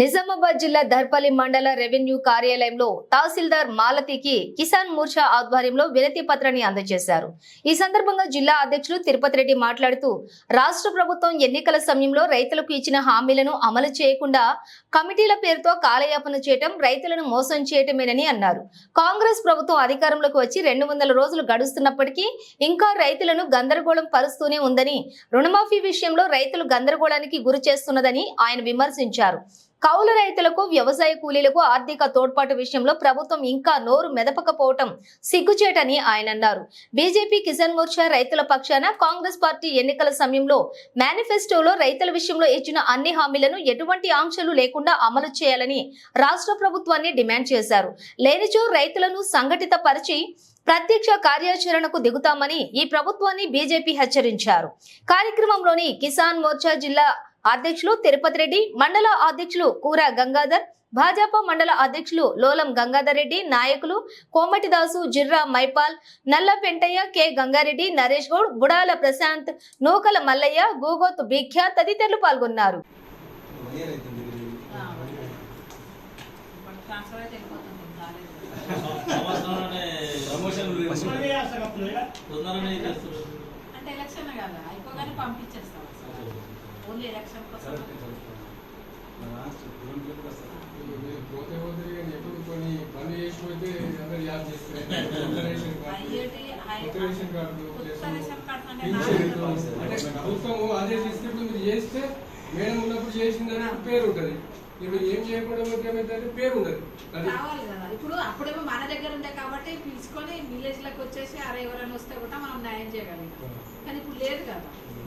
నిజామాబాద్ జిల్లా దర్పల్లి మండల రెవెన్యూ కార్యాలయంలో తహసీల్దార్ మాలతికి కిసాన్ మోర్చా ఆధ్వర్యంలో వినతి పత్రాన్ని అందజేశారు. ఈ సందర్భంగా జిల్లా అధ్యక్షులు తిరుపతి రెడ్డి మాట్లాడుతూ రాష్ట్ర ప్రభుత్వం ఎన్నికల సమయంలో రైతులకు ఇచ్చిన హామీలను అమలు చేయకుండా కమిటీల పేరుతో కాలయాపన చేయటం రైతులను మోసం చేయటమేనని అన్నారు. కాంగ్రెస్ ప్రభుత్వం అధికారంలోకి వచ్చి రెండు వందల రోజులు గడుస్తున్నప్పటికీ ఇంకా రైతులను గందరగోళం పరుస్తూనే ఉందని రుణమాఫీ విషయంలో రైతులు గందరగోళానికి గురి చేస్తున్నదని ఆయన విమర్శించారు. కౌలు రైతులకు వ్యవసాయ కూలీలకు ఆర్థిక తోడ్పాటు విషయంలో ప్రభుత్వం ఇంకా నోరు మెదపకపోవటం సిగ్గుచేటని ఆయన అన్నారు. బీజేపీ కిసాన్ మోర్చా రైతుల పక్షాన కాంగ్రెస్ పార్టీ ఎన్నికల సమయంలో మేనిఫెస్టోలో రైతుల విషయంలో ఇచ్చిన అన్ని హామీలను ఎటువంటి ఆంక్షలు లేకుండా అమలు చేయాలని రాష్ట్ర ప్రభుత్వాన్ని డిమాండ్ చేశారు. లేనిచో రైతులను సంఘటిత పరిచి ప్రత్యక్ష కార్యాచరణకు దిగుతామని ఈ ప్రభుత్వాన్ని బీజేపీ హెచ్చరించారు. కార్యక్రమంలోని కిసాన్ మోర్చా జిల్లా అధ్యక్షులు తిరుపతి రెడ్డి మండల అధ్యక్షులు కూర గంగాధర్ భాజపా మండల అధ్యక్షులు లోలం గంగాధర్ రెడ్డి నాయకులు కోమటిదాసు జిర్రా మైపాల్ నల్ల పెంటయ్య కె గంగారెడ్డి నరేష్ గౌడ్ గుడాల ప్రశాంత్ నూకల మల్లయ్య గోగోత్ భిఖ్య తదితరులు పాల్గొన్నారు. ప్రమోషన్ అంటే ఎలక్షన్ కదా అయిపోగానే పంపించేస్తాం. ఓన్లీ ఎలక్షన్ కోసం. పోతే పోతే ఎప్పుడు కొన్ని పని చేసిపోతే అందరు ప్రభుత్వము ఆదేశిస్తే మీరు చేస్తే మేడం ఉన్నప్పుడు చేసిందని పేరు ఉంటది ఇప్పుడు ఏం చేయకుండా ఏమైతే పేరు ఉండదు అది కావాలి కదా. ఇప్పుడు అప్పుడేమో మన కాబట్టి పిలుచుకొని విలేజ్లకు వచ్చేసి అరే ఎవరైనా వస్తే కూడా మనం న్యాయం చేయగలుగుతాం. కానీ ఇప్పుడు లేదు కదా.